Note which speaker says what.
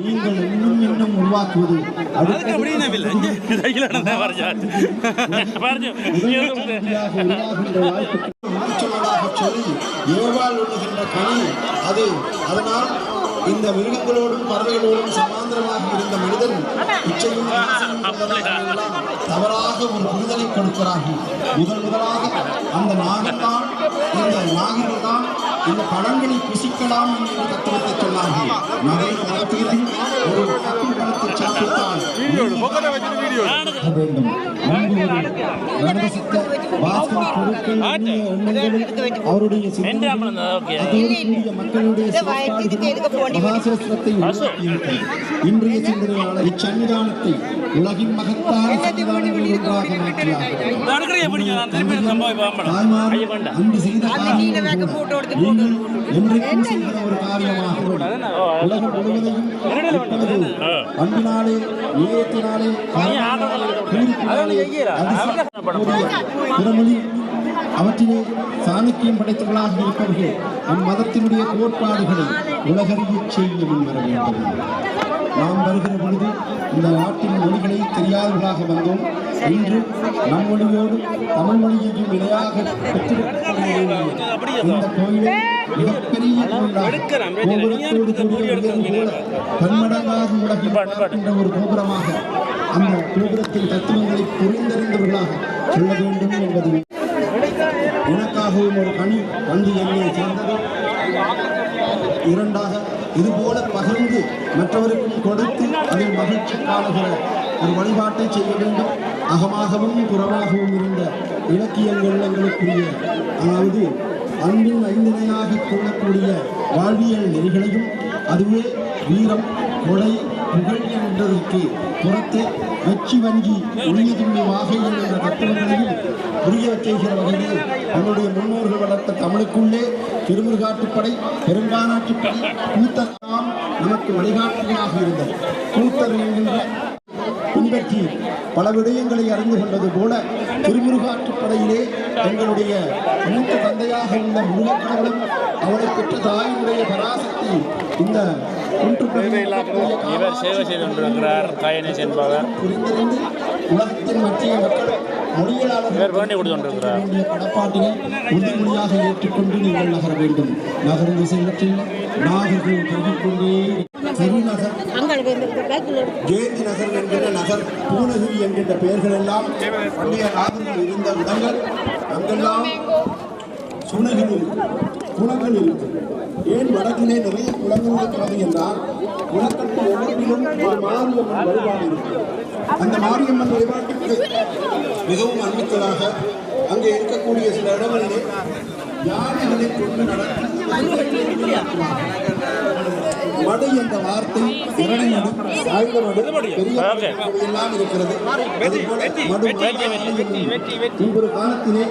Speaker 1: நீங்கள் இன்னும் இன்னும் உருவாக்குவது
Speaker 2: அதுக்கு
Speaker 1: சொல்லி ஏவாள் உண்ணுகின்ற கனி அது அதனால் இந்த மிருகங்களோடும் பறவைகளோடும் சமாந்திரமாக இருந்த மனிதன் இச்சையும் தவறாக ஒரு புரிதலை கொடுக்கிறார்கள் முதல் முதலாக அந்த நாகத்தான் இந்த நாகர்கள் தான் இந்த பழங்களை புசிக்கலாம் என்கிற தத்துவத்தை சொன்னார்கள். நிறைய மகப்பீர்கள் ஒரு பக்கம் பழத்தை சாப்பிட்டால் வாசனை பொருட்கள் எண்ணிய எண்ணங்களும் அவருடைய. இன்றைய சிந்தனையாளர் இச்சன்னிதானத்தை உலகின் மகத்தான ஒன்றாக தாய்மார் அன்று செய்த என்றைக்கும் செய்கிற ஒரு காரியமாக உலகம் முழுவதையும் அன்பினாலே நேயத்தினாலே குறிப்பினாலே அதிசயக்கூடிய பிறமொழி அவற்றிலே சாணக்கியம் படைத்தவர்களாக இருப்பவர்கள் நம் மதத்தினுடைய கோட்பாடுகளை உலகறியச் செய்ய முன்வர வேண்டும். நாம் வருகிற பொழுது இந்த நாட்டின் மொழிகளை தெரியாதவர்களாக வந்தோம். இன்று நம் மொழியோடு தமிழ் மொழியையும் இணையாக பெற்றிருக்கக்கூடிய இந்த கோயிலை மிகப்பெரிய பன்மடங்காக உலகில் ஒரு கோபுரமாக அந்த கோபுரத்தின் தத்துவங்களை புரிந்தறிந்தவர்களாக சொல்ல வேண்டும் என்பது ஒரு கனி வந்து என்னை சேர்ந்தது. இரண்டாக இதுபோல பகிர்ந்து மற்றவருக்கும் கொடுத்து அதில் மகிழ்ச்சி காணுகிற ஒரு வழிபாட்டை செய்ய வேண்டும். அகமாகவும் புறமாகவும் இருந்த இலக்கியங்கள் எங்களுக்குரிய அதாவது அன்பின் ஐந்தினையாக கொள்ளக்கூடிய வாழ்வியல் நெறிகளையும் அதுவே வீரம் கொலை புகழ் என்றதற்கு புறத்தே வெற்றி வங்கி உரியதுண்மை வாகை என்ற தத்துவங்களையும் புரிய செய்கிற வகையில் நம்முடைய முன்னோர்கள் வளர்த்த தமிழுக்குள்ளே திருமுருகாட்டுப்படை பெருங்கானாட்டுப்படை கூத்தலாம் நமக்கு வழிகாட்டியாக இருந்தது. கூத்தர் என்கின்ற பின்பற்றி பல விடயங்களை அறிந்து கொண்டது போல திருமுருகாற்றுப்படையிலே எங்களுடைய மூத்த தந்தையாக உள்ள முருகக்கடவுளும் அவரை பெற்ற தாயினுடைய பராசக்தி இந்த
Speaker 2: இவர் சேவை செய்து கொண்டிருக்கிறார் காயனேஷ் என்பவர்
Speaker 1: புரிந்திருந்து உலகத்தின் மத்திய மக்கள் வேண்டிய கடப்பாட்டினை உறுதிமொழியாக ஏற்றுக்கொண்டு நீங்கள் நகர வேண்டும். நகர்ந்து செல்லத்தில் நாகர்கள் பெருகிக் கொண்டே பெருநகர் ஜெயந்தி நகர் என்கிற நகர் பூனகிரி என்கின்ற பெயர்கள் எல்லாம் பண்டைய நாகர்கள் இருந்த இடங்கள் அங்கெல்லாம் சுனகிரி குளங்கள் இருக்கு ஏன் வடக்கிலே நிறைய குளங்கள் இருக்கிறது என்றால் குளக்கட்டு ஒவ்வொன்றிலும் ஒரு மாரியம்மன் வழிபாடு இருக்கு அந்த மாரியம்மன் வழிபாட்டுக்கு மிகவும் அன்பித்ததாக அங்கே இருக்கக்கூடிய சில இடங்களிலே யானைகளை கொண்டு மடு என்ற வார்த்தை இரண்டை மடு ஆயுத மடு பெரிய எல்லாம் இருக்கிறது. மடு ஒரு காலத்திலே